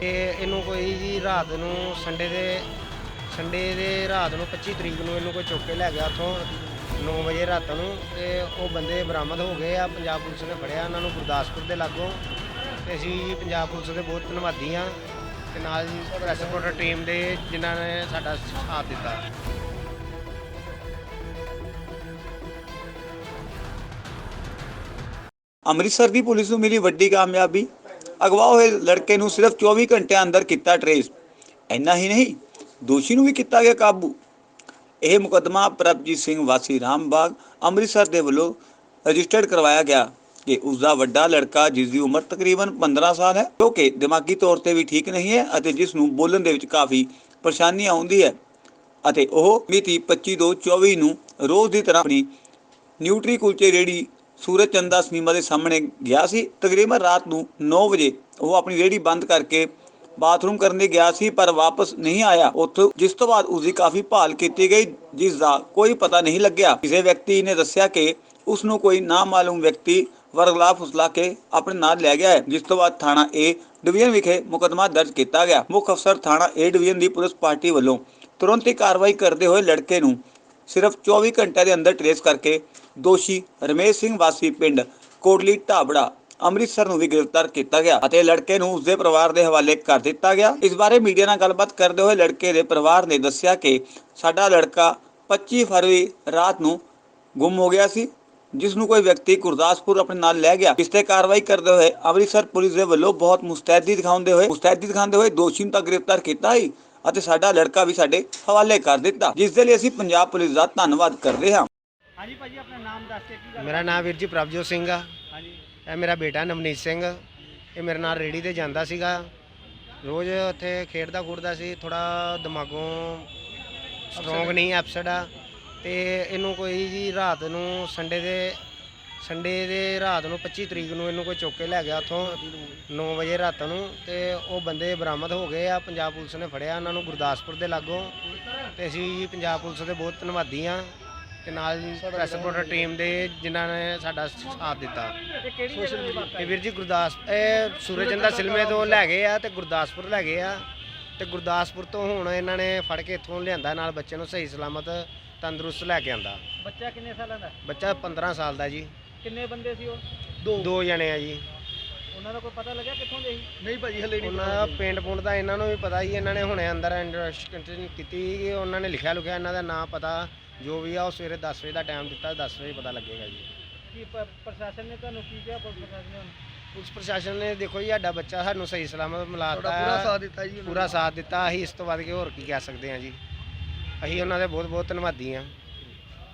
ਤੇ ਇਹਨੂੰ ਕੋਈ ਜੀ ਰਾਤ ਨੂੰ ਸੰਡੇ ਦੇ ਸੰਡੇ ਦੇ ਰਾਤ ਨੂੰ 25 ਤਰੀਕ ਨੂੰ ਇਹਨੂੰ ਕੋਈ ਚੁੱਕ ਕੇ ਲੈ ਗਿਆ ਉੱਥੋਂ 9 ਵਜੇ ਰਾਤ ਨੂੰ ਤੇ ਉਹ ਬੰਦੇ ਬਰਾਮਦ ਹੋ ਗਏ ਆ, ਪੰਜਾਬ ਪੁਲਿਸ ਨੇ ਫੜਿਆ ਉਹਨਾਂ ਨੂੰ ਗੁਰਦਾਸਪੁਰ ਦੇ ਲਾਗੋਂ। ਤੇ ਅਸੀਂ ਜੀ ਪੰਜਾਬ ਪੁਲਿਸ ਦੇ ਬਹੁਤ ਧੰਨਵਾਦੀ ਆ ਤੇ ਨਾਲ ਜੀ ਪ੍ਰੈਸ ਰਿਪੋਰਟਰ ਟੀਮ ਦੇ ਜਿਨ੍ਹਾਂ ਨੇ ਸਾਡਾ ਸਾਥ ਦਿੱਤਾ। ਅੰਮ੍ਰਿਤਸਰ ਦੀ ਪੁਲਿਸ ਨੂੰ ਮਿਲੀ ਵੱਡੀ ਕਾਮਯਾਬੀ। ਅਗਵਾ ਹੋਏ ਲੜਕੇ ਨੂੰ ਸਿਰਫ 24 ਘੰਟਿਆਂ ਅੰਦਰ ਕੀਤਾ ਟਰੇਸ ਇੰਨਾ ਹੀ ਨਹੀਂ, ਦੋਸ਼ੀ ਨੂੰ ਵੀ ਕੀਤਾ ਗਿਆ ਕਾਬੂ। ਇਹ ਮੁਕੱਦਮਾ ਪ੍ਰਭਜੀਤ ਸਿੰਘ ਵਾਸੀ ਰਾਮਬਾਗ, ਅੰਮ੍ਰਿਤਸਰ ਦੇ ਵੱਲੋਂ ਰਜਿਸਟਰਡ ਕਰਵਾਇਆ ਗਿਆ ਕਿ ਉਸ ਦਾ ਵੱਡਾ ਲੜਕਾ, ਜਿਸ ਦੀ ਉਮਰ ਤਕਰੀਬਨ 15 ਸਾਲ ਹੈ, ਜੋ ਕਿ ਦਿਮਾਗੀ ਤੌਰ ਤੇ ਵੀ ਠੀਕ ਨਹੀਂ ਹੈ ਅਤੇ ਜਿਸ ਨੂੰ ਬੋਲਣ ਦੇ ਵਿੱਚ ਕਾਫੀ ਪਰੇਸ਼ਾਨੀ ਆਉਂਦੀ ਹੈ ਅਤੇ ਉਹ ਮਿਤੀ 25 ਤੋਂ 24 ਨੂੰ ਰੋਜ਼ ਦੀ ਤਰ੍ਹਾਂ ਆਪਣੀ ਨਿਊਟਰੀ ਕੁਲਚੇ ਰੇੜੀ ਸੂਰਜ ਚੰਦਾ ਸਿਨੇਮਾ ਦੇ ਸਾਹਮਣੇ ਗਿਆ ਸੀ। ਤਕਰੀਬਨ ਰਾਤ ਨੂੰ 9 ਵਜੇ ਉਹ ਆਪਣੀ ਰੇੜੀ ਬੰਦ ਕਰਕੇ ਬਾਥਰੂਮ ਕਰਨ ਲਈ ਗਿਆ ਸੀ, ਪਰ ਵਾਪਸ ਨਹੀਂ ਆਇਆ। ਉੱਥੋਂ ਜਿਸ ਤੋਂ ਬਾਅਦ ਉਸ ਦੀ ਕਾਫੀ ਭਾਲ ਕੀਤੀ ਗਈ, ਜਿਸ ਦਾ ਕੋਈ ਪਤਾ ਨਹੀਂ ਲੱਗਿਆ। ਕਿਸੇ ਵਿਅਕਤੀ ਨੇ ਦੱਸਿਆ ਕਿ ਉਸ ਨੂੰ ਕੋਈ ਨਾਮਾਲੂਮ ਵਿਅਕਤੀ ਵਰਗਲਾ ਫੁਸਲਾ ਕੇ ਆਪਣੇ ਨਾਲ ਲੈ ਗਿਆ ਹੈ, ਜਿਸ ਤੋਂ ਬਾਅਦ ਥਾਣਾ ਏ ਡਿਵੀਜ਼ਨ ਵਿਖੇ ਮੁਕੱਦਮਾ ਦਰਜ ਕੀਤਾ ਗਿਆ। ਮੁੱਖ ਅਫਸਰ ਥਾਣਾ ਏ ਡਿਵੀਜ਼ਨ ਦੀ ਪੁਲਿਸ ਪਾਰਟੀ ਵੱਲੋਂ ਤੁਰੰਤ ਹੀ ਕਾਰਵਾਈ ਕਰਦੇ ਹੋਏ ਲੜਕੇ ਨੂੰ ਸਿਰਫ 24 ਘੰਟਿਆਂ ਦੇ ਅੰਦਰ ਟਰੇਸ ਕਰਕੇ ਦੋਸ਼ੀ ਰਮੇਸ਼ ਸਿੰਘ ਵਾਸੀ ਪਿੰਡ ਕੋਟਲੀ ਢਾਬੜਾ ਅੰਮ੍ਰਿਤਸਰ ਨੂੰ ਵੀ ਗ੍ਰਿਫਤਾਰ ਕੀਤਾ ਗਿਆ ਅਤੇ ਲੜਕੇ ਨੂੰ ਉਸਦੇ ਪਰਿਵਾਰ ਦੇ ਹਵਾਲੇ ਕਰ ਦਿੱਤਾ ਗਿਆ। ਇਸ ਬਾਰੇ ਮੀਡੀਆ ਨਾਲ ਗੱਲਬਾਤ ਕਰਦੇ ਹੋਏ ਲੜਕੇ ਦੇ ਪਰਿਵਾਰ ਨੇ ਦੱਸਿਆ ਕਿ ਸਾਡਾ ਲੜਕਾ 25 ਫਰਵਰੀ ਰਾਤ ਨੂੰ ਗੁੰਮ ਹੋ ਗਿਆ ਸੀ, ਜਿਸ ਨੂੰ ਕੋਈ ਵਿਅਕਤੀ ਗੁਰਦਾਸਪੁਰ ਆਪਣੇ ਨਾਲ ਲੈ ਗਿਆ। ਇਸ ਤੇ ਕਾਰਵਾਈ ਕਰਦੇ ਹੋਏ ਅੰਮ੍ਰਿਤਸਰ ਪੁਲਿਸ ਦੇ ਵੱਲੋਂ ਬਹੁਤ ਮੁਸਤੈਦੀ ਦਿਖਾਉਂਦੇ ਹੋਏ, ਮੁਸਤੈਦੀ ਦਿਖਾਉਂਦੇ ਹੋਏ ਦੋਸ਼ੀ ਨੂੰ ਤਾਂ ਗ੍ਰਿਫਤਾਰ ਕੀਤਾ ਹੀ ਅਤੇ ਸਾਡਾ ਲੜਕਾ ਵੀ ਸਾਡੇ ਹਵਾਲੇ ਕਰ ਦਿੱਤਾ, ਜਿਸ ਦੇ ਲਈ ਅਸੀਂ ਪੰਜਾਬ ਪੁਲਿਸ ਦਾ ਧੰਨਵਾਦ ਕਰਦੇ ਹਾਂ। ਹਾਂਜੀ ਭਾਜੀ ਆਪਣਾ ਨਾਮ ਦੱਸ ਕੇ ਕੀ ਗੱਲ ਮੇਰਾ ਨਾਮ ਵੀਰ ਜੀ ਪ੍ਰਭਜੋਤ ਸਿੰਘ ਆ। ਹਾਂਜੀ। ਇਹ ਮੇਰਾ ਬੇਟਾ ਨਵਨੀਤ ਸਿੰਘ। ਇਹ ਮੇਰੇ ਨਾਲ ਰੇੜੀ ਤੇ ਜਾਂਦਾ ਸੀਗਾ। ਰੋਜ਼ ਉੱਥੇ ਖੇਡਦਾ ਖੂਡਦਾ ਸੀ ਥੋੜਾ ਦਿਮਾਗੋਂ ਸਟਰੋਂਗ ਨਹੀਂ ਐਪਸਡ ਆ। ਤੇ ਇਹਨੂੰ ਕੋਈ ਜੀ ਰਾਤ ਨੂੰ ਸੰਡੇ ਦੇ ਸੰਡੇ ਦੇ ਰਾਤ ਨੂੰ 25 ਤਰੀਕ ਨੂੰ ਇਹਨੂੰ ਕੋਈ ਚੁੱਕ ਕੇ ਲੈ ਗਿਆ ਉੱਥੋਂ 9 ਵਜੇ ਰਾਤ ਨੂੰ। ਤੇ ਉਹ ਬੰਦੇ ਬਰਾਮਦ ਹੋ ਗਏ ਆ ਪੰਜਾਬ ਪੁਲਿਸ ਨੇ ਫੜਿਆ ਉਹਨਾਂ ਨੂੰ ਗੁਰਦਾਸਪੁਰ ਦੇ ਲਾਗੋਂ। ਤੇ ਅਸੀਂ ਜੀ ਪੰਜਾਬ ਪੁਲਿਸ ਦੇ ਬਹੁਤ ਧੰਨਵਾਦੀ ਆ। ਤੇ ਨਾਲ ਪ੍ਰੈਸ ਰਿਪੋਰਟਰ ਟੀਮ ਦੇ ਜਿਨ੍ਹਾਂ ਨੇ ਸਾਡਾ ਸਾਥ ਦਿੱਤਾ। ਇਹ ਵੀਰ ਜੀ ਗੁਰਦਾਸ ਇਹ ਸੂਰਜਚੰਦਾ ਸਿਲਮੇ ਤੋਂ ਲੈ ਗਏ ਆ ਤੇ ਗੁਰਦਾਸਪੁਰ ਲੈ ਗਏ ਆ। ਤੇ ਗੁਰਦਾਸਪੁਰ ਤੋਂ ਹੁਣ ਇਹਨਾਂ ਨੇ ਫੜ ਕੇ ਇੱਥੋਂ ਲਿਆਂਦਾ ਨਾਲ ਬੱਚੇ ਨੂੰ ਸਹੀ ਸਲਾਮਤ ਤੰਦਰੁਸਤ ਲੈ ਕੇ ਆਂਦਾ। ਬੱਚਾ ਕਿੰਨੇ ਸਾਲਾਂ ਦਾ? ਬੱਚਾ 15 ਸਾਲ ਦਾ ਜੀ। ਕਿੰਨੇ ਬੰਦੇ ਸੀ ਉਹ? ਦੋ। ਦੋ ਜਣੇ ਆ ਜੀ। ਉਹਨਾਂ ਦਾ ਕੋਈ ਪਤਾ ਲੱਗਿਆ ਕਿੱਥੋਂ ਦੇ ਸੀ? ਨਹੀਂ ਭਾਜੀ ਹਲੇ ਉਹਨਾਂ ਦਾ ਪਿੰਡ ਪੁੰਡ ਦਾ ਇਹਨਾਂ ਨੂੰ ਵੀ ਪਤਾ ਹੀ ਇਹਨਾਂ ਨੇ ਹੁਣੇ ਅੰਦਰ ਇਨਵੈਸਟੀਗੇਸ਼ਨ ਕੀਤੀ ਕਿ ਉਹਨਾਂ ਨੇ ਲਿਖਿਆ ਲੁਖਿਆ ਇਹਨਾਂ ਦਾ ਨਾਂ ਪਤਾ। ਜੋ ਵੀ ਆ ਉਹ ਸਵੇਰੇ 10 ਵਜੇ ਦਾ ਟਾਈਮ ਦਿੱਤਾ 10 ਵਜੇ ਪਤਾ ਲੱਗੇਗਾ ਜੀ। ਕੀ ਪ- ਪ੍ਰਸ਼ਾਸਨ ਨੇ ਤੁਹਾਨੂੰ ਕੀ ਕਿਹਾ ਪੁਲਿਸ ਪ੍ਰਸ਼ਾਸਨ ਨੇ ਪੁਲਿਸ ਪ੍ਰਸ਼ਾਸਨ ਨੇ ਦੇਖੋ ਜੀ ਸਾਡਾ ਬੱਚਾ ਸਾਨੂੰ ਸਹੀ ਸਲਾਮਤ ਮਿਲਾਤਾ ਪੂਰਾ ਸਾਥ ਦਿੱਤਾ ਜੀ ਪੂਰਾ ਸਾਥ ਦਿੱਤਾ। ਅਸੀਂ ਇਸ ਤੋਂ ਵੱਧ ਕੇ ਹੋਰ ਕੀ ਕਹਿ ਸਕਦੇ ਹਾਂ ਜੀ। ਅਸੀਂ ਉਹਨਾਂ ਦੇ ਬਹੁਤ ਬਹੁਤ ਧੰਨਵਾਦੀ ਹਾਂ।